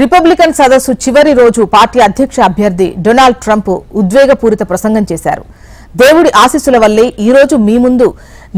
Republican సదస్సు చివరి రోజు పార్టీ అధ్యక్ష అభ్యర్థి డొనాల్డ్ ట్రంప్ ఉద్వేగపూరిత ప్రసంగం చేశారు. దేవుడి ఆశీస్సుల వల్లే ఈ రోజు మీ ముందు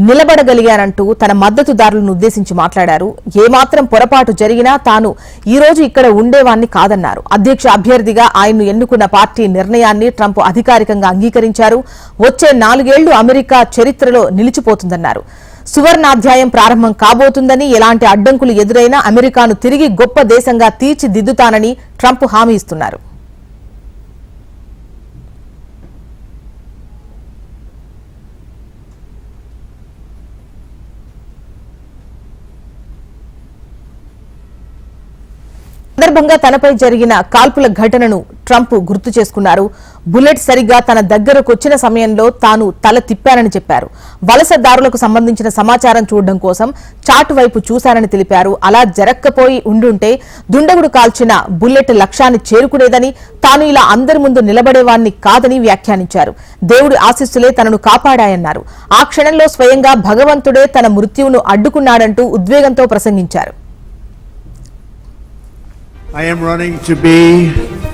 నిలబడగలిగానంటూ తన మద్దతుదారులను ఉద్దేశించి మాట్లాడారు. ఏమాత్రం పొరపాటు జరిగినా తాను ఈ రోజు ఇక్కడ ఉండేవాణ్ణి కాదన్నారు. అధ్యక్ష అభ్యర్థిగా ఆయన్ను ఎన్నుకున్న పార్టీ నిర్ణయాన్ని ట్రంప్ అధికారికంగా అంగీకరించారు. వచ్చే నాలుగేళ్ళు అమెరికా చరిత్రలో నిలిచిపోతుందన్నారు. సువర్ణాధ్యాయం ప్రారంభం కాబోతుందని ఎలాంటి అడ్డంకులు ఎదురైనా అమెరికాను తిరిగి గొప్ప దేశంగా తీర్చిదిద్దుతానని ట్రంప్ హామీ ఇస్తున్నారు. సందర్భంగా తనపై జరిగిన కాల్పుల ఘటనను ట్రంప్ గుర్తు చేసుకున్నారు. బుల్లెట్ సరిగ్గా తన దగ్గరకు వచ్చిన సమయంలో తాను తల తిప్పానని చెప్పారు. వలసదారులకు సంబంధించిన సమాచారం చూడడం కోసం చాటు వైపు చూశానని తెలిపారు. అలా జరక్కపోయి ఉండుంటే దుండగుడు కాల్చిన బుల్లెట్ లక్ష్యాన్ని చేరుకునేదని తాను ఇలా అందరి ముందు నిలబడేవాణ్ణి కాదని వ్యాఖ్యానించారు. దేవుడి ఆశీస్సులే తనను కాపాడాయన్నారు. ఆ క్షణంలో స్వయంగా భగవంతుడే తన మృత్యువును అడ్డుకున్నాడంటూ ఉద్వేగంతో ప్రసంగించారు. I am running to be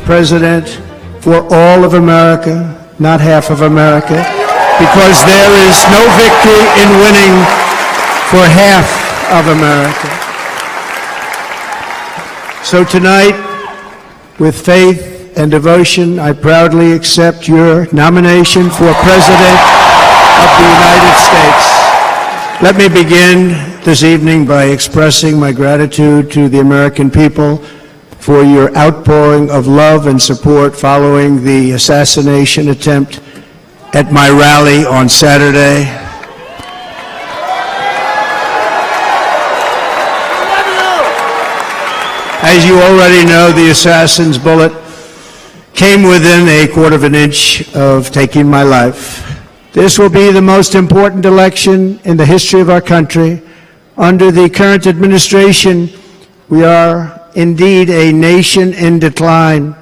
president for all of America, not half of America, because there is no victory in winning for half of America. So tonight, with faith and devotion, I proudly accept your nomination for President of the United States. Let me begin this evening by expressing my gratitude to the American people for your outpouring of love and support following the assassination attempt at my rally on Saturday. As you already know, the assassin's bullet came within a quarter of an inch of taking my life. This will be the most important election in the history of our country. Under the current administration, we are indeed a nation in decline.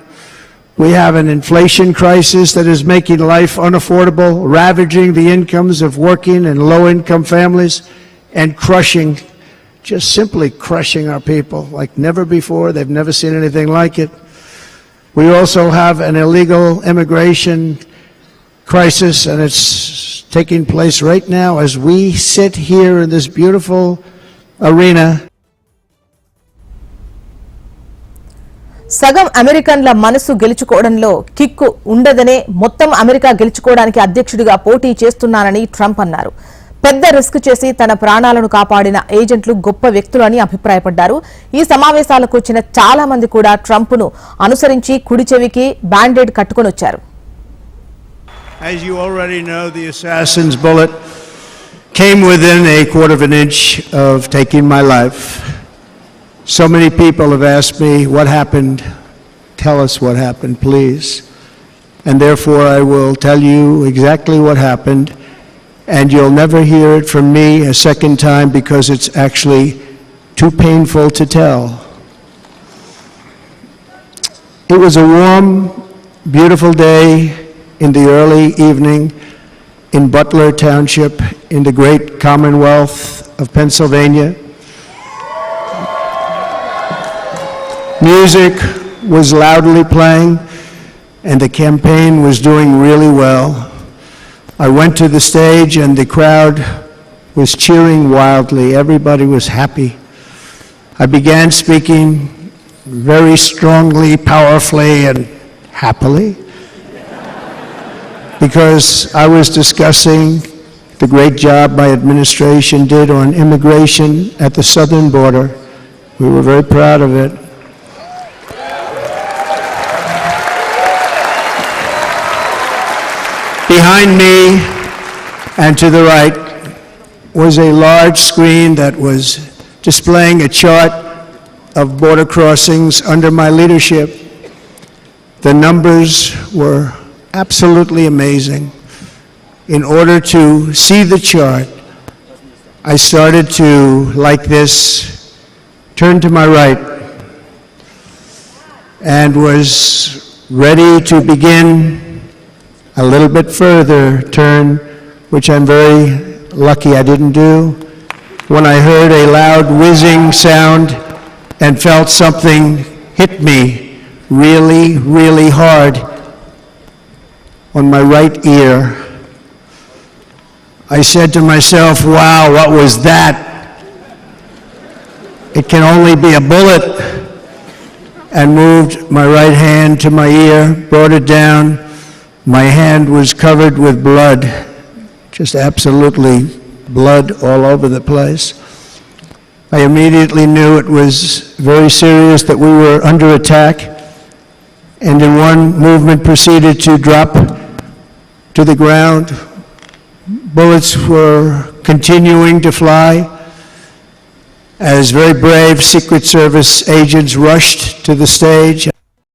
We have an inflation crisis that is making life unaffordable, ravaging the incomes of working and low income families, and crushing, just simply crushing our people like never before. They've never seen anything like it. We also have an illegal immigration crisis, and it's taking place right now as we sit here in this beautiful arena. సగం అమెరికన్ల మనసు గెలుచుకోవడంలో kick ఉండదనే మొత్తం America గెలుచుకోవడానికి అధ్యక్షుడిగా పోటీ చేస్తున్నానని Trump అన్నారు. పెద్ద risk చేసి తన ప్రాణాలను కాపాడిన ఏజెంట్లు గొప్ప వ్యక్తులు అని అభిప్రాయపడ్డారు. ఈ సమావేశాలకు వచ్చిన చాలా మంది కూడా ట్రంప్ను అనుసరించి కుడి చెవికి బ్యాండేడ్ కట్టుకొని వచ్చారు. As you already know, the assassin's bullet came within a quarter of an inch of taking my life. So many people have asked me, What happened? Tell us what happened, please. And therefore, I will tell you exactly what happened, and you'll never hear it from me a second time because it's actually too painful to tell. It was a warm, beautiful day in the early evening in Butler Township in the great Commonwealth of Pennsylvania. Music was loudly playing, and the campaign was doing really well. I went to the stage, and the crowd was cheering wildly. Everybody was happy. I began speaking very strongly, powerfully, and happily because I was discussing the great job my administration did on immigration at the southern border. We were very proud of it. Behind me and to the right was a large screen that was displaying a chart of border crossings under my leadership. The numbers were absolutely amazing. In order to see the chart, I started to, like this, turn to my right and was ready to begin a little bit further turn, which I'm very lucky I didn't do, when I heard a loud whizzing sound and felt something hit me really, really hard on my right ear. I said to myself, wow, what was that? It can only be a bullet. And moved my right hand to my ear, brought it down. My hand was covered with blood, just absolutely blood all over the place. I immediately knew it was very serious, that we were under attack, and in one movement proceeded to drop to the ground. Bullets were continuing to fly as very brave Secret Service agents rushed to the stage.